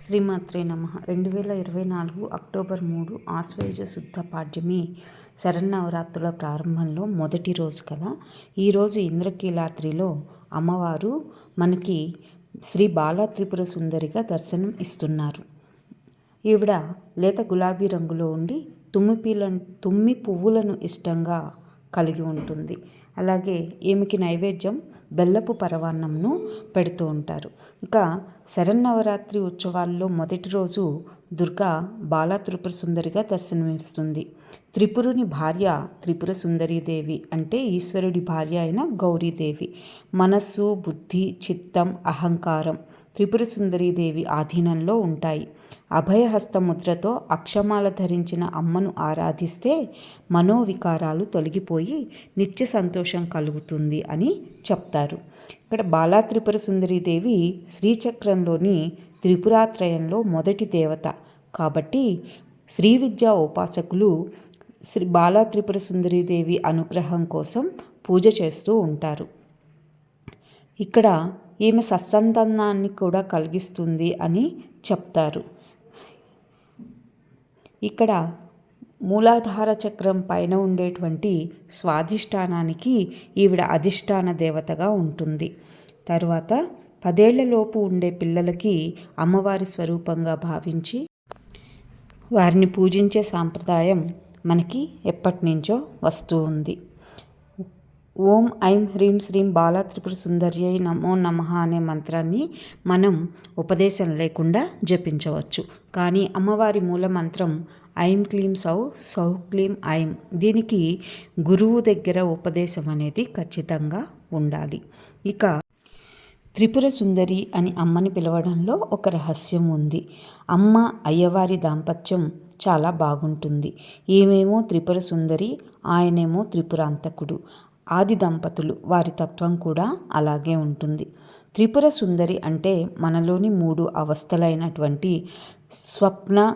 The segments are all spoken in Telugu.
శ్రీమాత్రే నమ. రెండు వేల ఇరవై నాలుగు అక్టోబర్ మూడు ఆశ్వేజ శుద్ధ పాడ్యమి శరన్నవరాత్రుల ప్రారంభంలో మొదటి రోజు కదా. ఈరోజు ఇంద్రకీలాద్రిలో అమ్మవారు మనకి శ్రీ బాలా త్రిపుర సుందరిగా దర్శనం ఇస్తున్నారు. ఈవిడ లేత గులాబీ రంగులో ఉండి తుమ్మి పీల తుమ్మి పువ్వులను ఇష్టంగా కలిగి ఉంటుంది. అలాగే ఈమెకి నైవేద్యం బెల్లపు పరవాన్నంను పెడుతూ ఉంటారు. ఇంకా శరన్నవరాత్రి ఉత్సవాల్లో మొదటి రోజు దుర్గా బాలా త్రిపుర సుందరిగా దర్శనమిస్తుంది. త్రిపురుని భార్య త్రిపుర సుందరీదేవి అంటే ఈశ్వరుడి భార్య అయిన గౌరీదేవి మనస్సు బుద్ధి చిత్తం అహంకారం త్రిపుర సుందరీదేవి ఆధీనంలో ఉంటాయి. అభయహస్త ముద్రతో అక్షమాల ధరించిన అమ్మను ఆరాధిస్తే మనోవికారాలు తొలగిపోయి నిత్య సంతోషం కలుగుతుంది అని చెప్తారు. ఇక్కడ బాలా త్రిపుర సుందరీదేవి శ్రీచక్రంలోని త్రిపురాత్రయంలో మొదటి దేవత. కాబట్టి శ్రీ విద్యా ఉపాసకులు శ్రీ బాలా త్రిపుర సుందరీదేవి అనుగ్రహం కోసం పూజ చేస్తూ ఉంటారు. ఇక్కడ ఈమె సత్సంతానాన్ని కూడా కలిగిస్తుంది అని చెప్తారు. ఇక్కడ మూలాధార చక్రం పైన ఉండేటువంటి స్వాధిష్టానానికి ఈవిడ అధిష్టాన దేవతగా ఉంటుంది. తరువాత పదేళ్ళలోపు ఉండే పిల్లలకి అమ్మవారి స్వరూపంగా భావించి వారిని పూజించే సాంప్రదాయం మనకి ఎప్పటి నుంచో వస్తూ ఉంది. ఓం ఐం హ్రీం శ్రీం బాల త్రిపుర సుందర్యై నమో నమ అనే మంత్రాన్ని మనం ఉపదేశం లేకుండా జపించవచ్చు. కానీ అమ్మవారి మూల మంత్రం ఐం క్లీం సౌ సౌ క్లీం ఐం. దీనికి గురువు దగ్గర ఉపదేశం అనేది ఖచ్చితంగా ఉండాలి. ఇక త్రిపుర సుందరి అని అమ్మని పిలవడంలో ఒక రహస్యం ఉంది. అమ్మ అయ్యవారి దాంపత్యం చాలా బాగుంటుంది. ఏమేమో త్రిపుర సుందరి ఆయనేమో త్రిపురాంతకుడు ఆది దంపతులు వారి తత్వం కూడా అలాగే ఉంటుంది. త్రిపుర సుందరి అంటే మనలోని మూడు అవస్థలైనటువంటి స్వప్న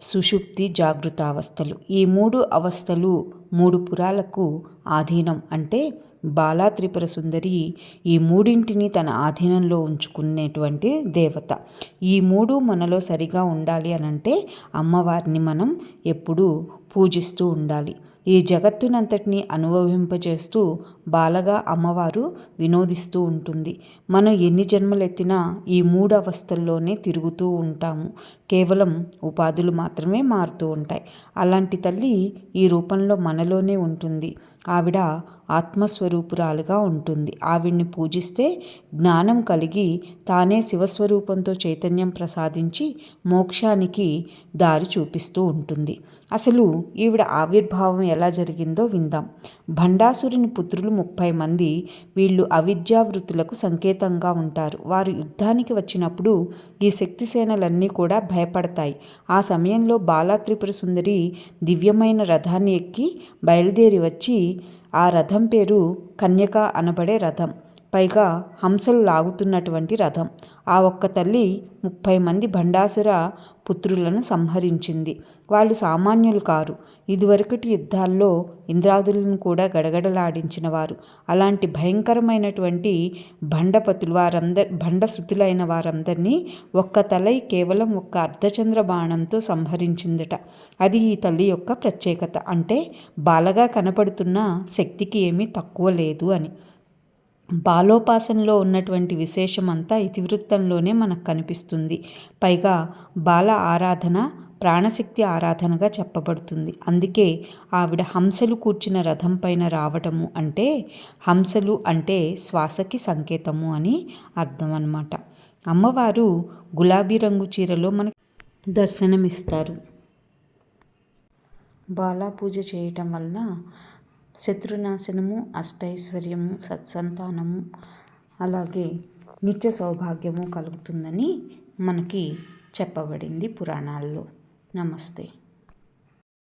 సుషుప్తి జాగృతావస్థలు. ఈ మూడు అవస్థలు మూడు పురాలకు ఆధీనం. అంటే బాలా త్రిపుర సుందరి ఈ మూడింటిని తన ఆధీనంలో ఉంచుకునేటువంటి దేవత. ఈ మూడు మనలో సరిగా ఉండాలి అనంటే అమ్మవారిని మనం ఎప్పుడూ పూజిస్తూ ఉండాలి. ఈ జగత్తునంతటిని అనుభవింపజేస్తూ బాలగా అమ్మవారు వినోదిస్తూ ఉంటుంది. మనం ఎన్ని జన్మలెత్తినా ఈ మూడు అవస్థల్లోనే తిరుగుతూ ఉంటాము. కేవలం ఉపాధులు మాత్రమే మారుతూ ఉంటాయి. అలాంటి తల్లి ఈ రూపంలో మనలోనే ఉంటుంది. ఆవిడ ఆత్మస్వరూపురాలుగా ఉంటుంది. ఆవిడ్ని పూజిస్తే జ్ఞానం కలిగి తానే శివస్వరూపంతో చైతన్యం ప్రసాదించి మోక్షానికి దారి చూపిస్తూ ఉంటుంది. అసలు ఈవిడ ఆవిర్భావం ఎలా జరిగిందో విందాం. భండాసురుని పుత్రులు ముప్పై మంది వీళ్ళు అవిద్యావృత్తులకు సంకేతంగా ఉంటారు. వారు యుద్ధానికి వచ్చినప్పుడు ఈ శక్తి సేనలన్నీ కూడా భయపడతాయి. ఆ సమయంలో బాలా త్రిపుర సుందరి దివ్యమైన రథాన్ని ఎక్కి బయలుదేరి వచ్చి ఆ రథం పేరు కన్యక అనబడే రథం. పైగా హంసలు లాగుతున్నటువంటి రథం. ఆ ఒక్క తల్లి ముప్పై మంది భండాసుర పుత్రులను సంహరించింది. వాళ్ళు సామాన్యులు కారు. ఇదివరకటి యుద్ధాల్లో ఇంద్రాదులను కూడా గడగడలాడించిన వారు అలాంటి భయంకరమైనటువంటి భండపతులు వారందరి భండసుతులైన వారందరినీ ఒక్క తలై కేవలం ఒక్క అర్ధచంద్ర బాణంతో సంహరించిందట. అది ఈ తల్లి యొక్క ప్రత్యేకత. అంటే బాలగా కనపడుతున్న శక్తికి ఏమీ తక్కువ లేదు అని. బాలోపాసనలో ఉన్నటువంటి విశేషమంతా ఇతివృత్తంలోనే మనకు కనిపిస్తుంది. పైగా బాల ఆరాధన ప్రాణశక్తి ఆరాధనగా చెప్పబడుతుంది. అందుకే ఆవిడ హంసలు కూర్చిన రథం పైన రావటము అంటే హంసలు అంటే శ్వాసకి సంకేతము అని అర్థం అన్నమాట అమ్మవారు గులాబీ రంగు చీరలో మనకు దర్శనమిస్తారు. బాలా పూజ చేయటం వలన శత్రునాశనము అష్టైశ్వర్యము సత్సంతానము అలాగే నిత్య సౌభాగ్యము కలుగుతుందని మనకి చెప్పబడింది పురాణాల్లో. నమస్తే.